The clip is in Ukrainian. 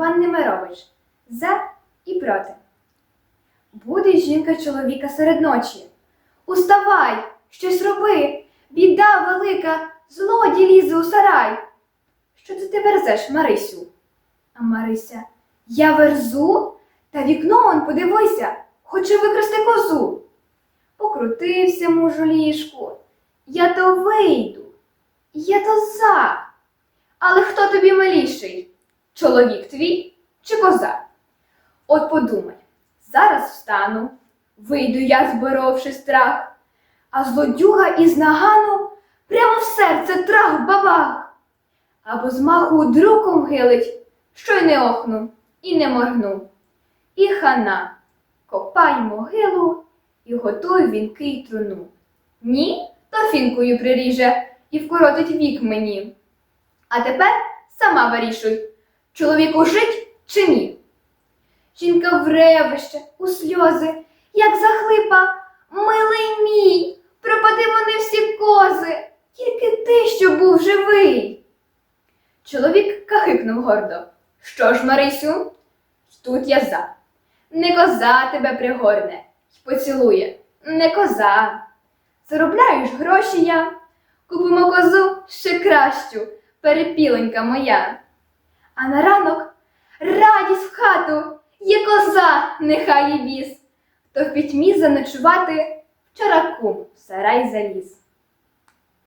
Іван Немирович. За і проти. Буде жінка чоловіка серед ночі. Уставай, щось роби, біда велика, злодій лізе у сарай. Що це ти верзеш, Марисю? А Марися, я верзу? Та вікно он подивися, хоче викрасти козу. Покрутився муж у ліжку. Я то вийду, я то за. Але хто тобі миліший? Чоловік твій чи коза? От подумай, зараз встану, вийду я, зборовши страх, а злодюга із нагану прямо в серце трах бабах. Або з маху друком гилить, що й не охну, і не моргну. І хана, копай могилу і готуй вінки й труну. Ні, то фінкою приріже і вкоротить вік мені. А тепер сама вирішуй, чоловіку жить чи ні. Жінка в ревище, у сльози, як захлипа, милий мій, пропади вони всі кози, тільки ти, що був живий. Чоловік кахикнув гордо. Що ж, Марисю, тут я за. Не коза тебе пригорне й поцілує, не коза. Заробляю ж гроші я, купимо козу ще кращу, перепіленька моя. А на ранок радість в хату, є коза, нехай і віз. То в пітьмі заночувати вчора кум в сарай заліз.